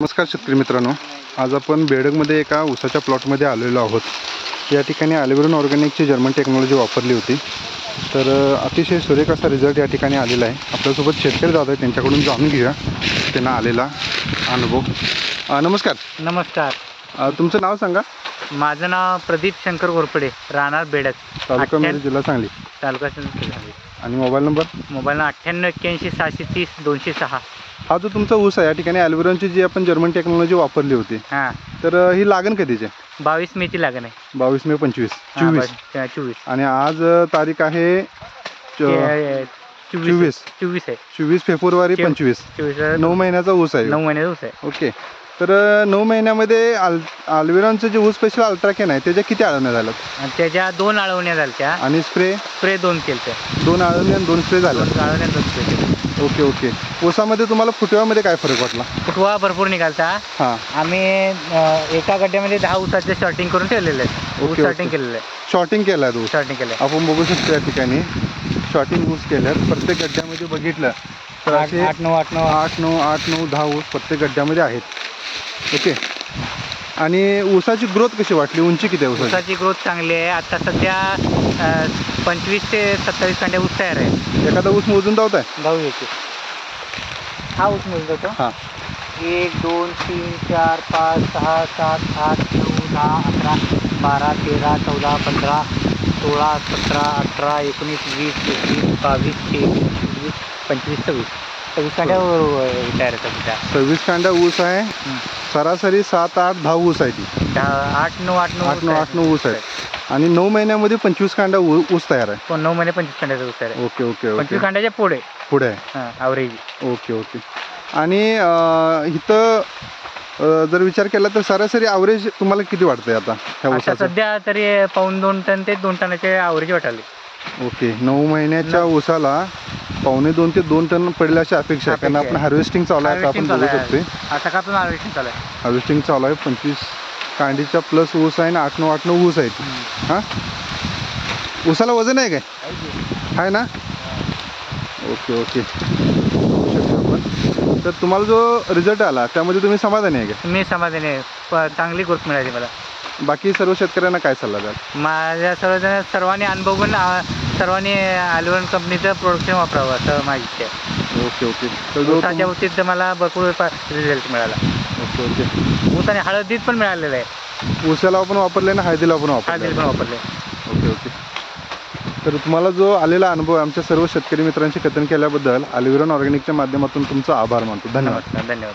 नमस्कार शेतकरी मित्रांनो. आज आपण बेडगमध्ये एका ऊसाच्या प्लॉटमध्ये आलेलो आहोत. या ठिकाणी ॲलिव्हरन ऑर्गॅनिकची जर्मन टेक्नॉलॉजी वापरली होती. तर अतिशय सुरेख असा रिझल्ट या ठिकाणी आलेला आहे. आपल्यासोबत शेतकरी दादा त्यांच्याकडून जाणून घेऊया त्यांना आलेला अनुभव. नमस्कार. नमस्कार. तुमचं नाव सांगा. माझं नाव प्रदीप शंकर घोरपडे राहणार बेडक तालुका मिरज जिल्हा सांगली. तालुका सिंधुदुर्ग. आणि मोबाईल नंबर? मोबाईल अठ्ठ्याण्णव एक्क्याऐंशी सहाशे तीस दोनशे सहा. हा जो तुमचा ऊस आहे या ठिकाणी ॲल्विरॉनची जी आपण जर्मन टेक्नॉलॉजी वापरली होती हां. तर अ, ही लागण कधीची आहे? बावीस मेची लागण आहे. बावीस मे पंचवीस हां, चोवीस. बावीस- चोवीस. आणि आज अ, तारीख आहे च- ते, चोवीस चोवीस. चोवीस आहे. चोवीस फेब्रुवारी चोवीस. पंचवीस. चोवीस नऊ महिन्याचा ऊस आहे. नऊ महिने दिवस आहे. ओके. तर नऊ महिन्यामध्ये आल अल्विरॉनचं जे ऊस स्पेशल अल्ट्राकेन आहे त्याच्या किती आळवण्या झाल्यात? आणि त्याच्या दोन आळवण्या झाल्या त्या आणि स्प्रे? स्प्रे दोन केले दोन आळवण्या आणि दोन स्प्रे झाल्या दोन आळवण्या दोन स्प्रे ओके ओके. ऊसामध्ये तुम्हाला फुटव्यामध्ये काय फरक वाटला? फुटवा भरपूर निघालता. हां. आम्ही अं, एका गड्ड्यामध्ये दहा ऊसाचे शॉर्टिंग करून ठेवलेले आहेत. ऊस ओके, शॉर्टिंग ओके. केलेलं आहे शॉर्टिंग केला आहे ऊस? शॉर्टिंग केलं आपण बघू शकतो या ठिकाणी. शॉर्टिंग ऊस केल्यात. प्रत्येक गड्ड्यामध्ये बघितलं तर असे आठ नऊ आठ नऊ. आठ नऊ आठ नऊ दहा ऊस प्रत्येक गड्ड्यामध्ये आहेत. ओके. आणि ऊसाची ग्रोथ कशी वाटली? उंची किती आहे ऊसाची? ऊसाची ग्रोथ चांगली आहे. आता सध्या अ, पंचवीस ते सत्तावीस कांड्या ऊस तयार आहे. एखादा ऊस मोजून धावत आहे गाऊ याची. हा ऊस मिळतो तो. हां. एक दोन तीन चार पाच सहा सात आठ नऊ दहा अकरा बारा तेरा चौदा पंधरा सोळा सतरा अठरा एकोणीस वीस एकवीस बावीस तेवीस चोवीस पंचवीस सव्वीस. सव्वीस कांड्या तयार सध्या. सव्वीस कांड्या ऊस आहे. सरासरी सात आठ दहा ऊस आहे ती. दहा आठ नऊ आठ नऊ आठ नऊ आठ नऊ ऊस आहे. आणि नऊ महिन्यामध्ये पंचवीस कांड्या ऊ- ऊस तयार आहे. पण नऊ महिने पंचवीस कांड्याचा ऊस तयार आहे. Okay okay okay. पंचवीस कांड्याच्या पुढे. पुढे आहे. हां ॲव्हरेज ओके ओके. आणि अं, इथं अं, जर विचार केला तर सरासरी ॲव्हरेज तुम्हाला किती वाटतंय आता ह्या आता ऊसाचं? सध्या तरी पाऊन दोन टन ते दोन टनाचे ॲव्हरेज वाटाले ओके. नऊ महिन्याच्या ऊसाला पावणे दोन ते दोन टन पडेल अशी अपेक्षा आहे. कारण आपण. हार्वेस्टिंग चालू आहे आता आपण बघू का पण हार्वेस्टिंग चालू आहे. हार्वेस्टिंग चालू आहे. पंचवीस कांडीच्या प्लस ऊस आहे आणि आठ नऊ आठ नऊ ऊस आहे ती. हां? ऊसाला वजन आहे काय? आहे ना? Okay okay. शकतो आपण. तर तुम्हाला जो रिझल्ट आला त्यामध्ये तुम्ही समाधानी आहे का मी समाधानी आहे. प- चांगली ग्रोथ मिळाली मला. बाकी सर्व शेतकऱ्यांना काय सल्ला द्याल? माझ्या सर्वजण सर्वांनी अनुभवून आ, सर्वांनी अल्वन कंपनीचं प्रोडक्शन वापरावं असं माझी इच्छा आहे. Okay okay. तर जो ऊसाच्या बाबतीत मला भरपूर रिझल्ट मिळाला. Okay okay. ऊस आणि हळदीत पण मिळालेलं आहे. ऊसाला आपण वापरले ना हळदीला पण वापरले हळदीत पण वापरले ओके ओके. तर तुम्हाला जो आलेला अनुभव आहे आमच्या सर्व शेतकरी मित्रांशी कथन केल्याबद्दल अलिविरॉन ऑर्गॅनिकच्या माध्यमातून तुमचा आभार मानतो. धन्यवाद. नमस्कार धन्यवाद.